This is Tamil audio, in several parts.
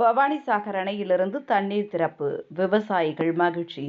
பவானி சாகர் அணையிலிருந்து தண்ணீர் திறப்பு விவசாயிகள் மகிழ்ச்சி.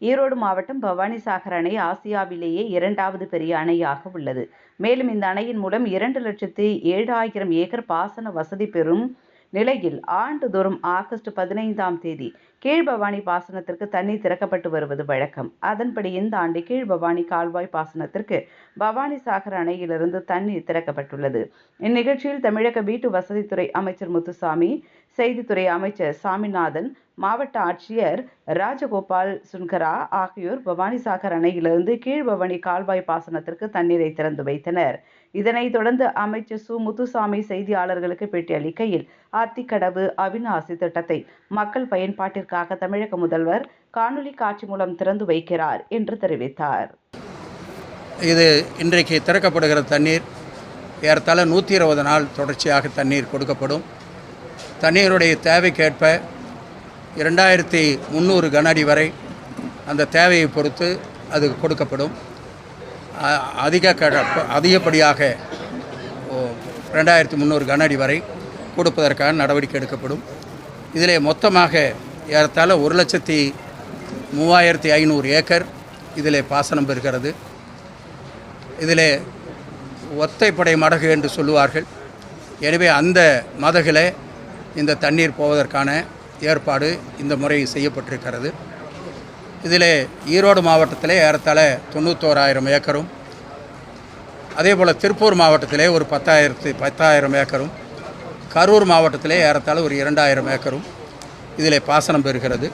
ஈரோடு மாவட்டம் பவானி சாகர் அணை ஆசியாவிலேயே இரண்டாவது பெரிய அணையாக உள்ளது. மேலும் இந்த அணையின் மூலம் இரண்டு லட்சத்தி ஏழாயிரம் ஏக்கர் பாசன வசதி பெறும் நிலையில் ஆண்டுதோறும் ஆகஸ்ட் பதினைந்தாம் தேதி கீழ்பவானி பாசனத்திற்கு தண்ணீர் திறக்கப்பட்டு வருவது வழக்கம். அதன்படி இந்த ஆண்டு கீழ்பவானி கால்வாய் பாசனத்திற்கு பவானி சாகர் அணையிலிருந்து தண்ணீர் திறக்கப்பட்டுள்ளது. இந்நிகழ்ச்சியில் தமிழக வீட்டு வசதித்துறை அமைச்சர் முத்துசாமி செய்தித்துறை அமைச்சர் சாமிநாதன் மாவட்ட ஆட்சியர் ராஜகோபால் சுன்கரா ஆகியோர் பவானிசாகர் அணையிலிருந்து கீழ்பவானி கால்வாய் பாசனத்திற்கு தண்ணீரை திறந்து வைத்தனர். இதனைத் தொடர்ந்து அமைச்சர் சு. முத்துசாமி செய்தியாளர்களுக்கு பேட்டியளிக்கையில் அத்திக்கடவு அவிநாசி திட்டத்தை மக்கள் பயன்பாட்டிற்காக தமிழக முதல்வர் காணொலி காட்சி மூலம் திறந்து வைக்கிறார் என்று தெரிவித்தார். இது இன்றைக்கு திறக்கப்படுகிற தண்ணீர் ஏறத்தாழ நூற்றி இருபது நாள் தொடர்ச்சியாக தண்ணீர் கொடுக்கப்படும். தண்ணீருடைய தேவைக்கேற்ப இரண்டாயிரத்தி முந்நூறு கன அடி வரை அந்த தேவையை பொறுத்து அது கொடுக்கப்படும். அதிக க அதிகப்படியாக ஓ, ரெண்டாயிரத்தி முந்நூறு கன அடி வரை கொடுப்பதற்கான நடவடிக்கை எடுக்கப்படும். இதிலே மொத்தமாக ஏறத்தாழ ஒரு லட்சத்தி மூவாயிரத்தி ஐநூறு ஏக்கர் இதிலே பாசனம் பெறுகிறது. இதிலே ஒத்தைப்படை மடகு என்று சொல்லுவார்கள். எனவே அந்த மதகில் இந்த தண்ணீர் போவதற்கான ஏற்பாடு இந்த முறை செய்யப்பட்டிருக்கிறது. இதில் ஈரோடு மாவட்டத்திலே ஏறத்தாழ தொண்ணூத்தோராயிரம் ஏக்கரும் அதே போல் திருப்பூர் மாவட்டத்திலே ஒரு பத்தாயிரத்து பத்தாயிரம் ஏக்கரும் கரூர் மாவட்டத்திலே ஏறத்தாழ ஒரு இரண்டாயிரம் ஏக்கரும் இதில் பாசனம் பெறுகிறது.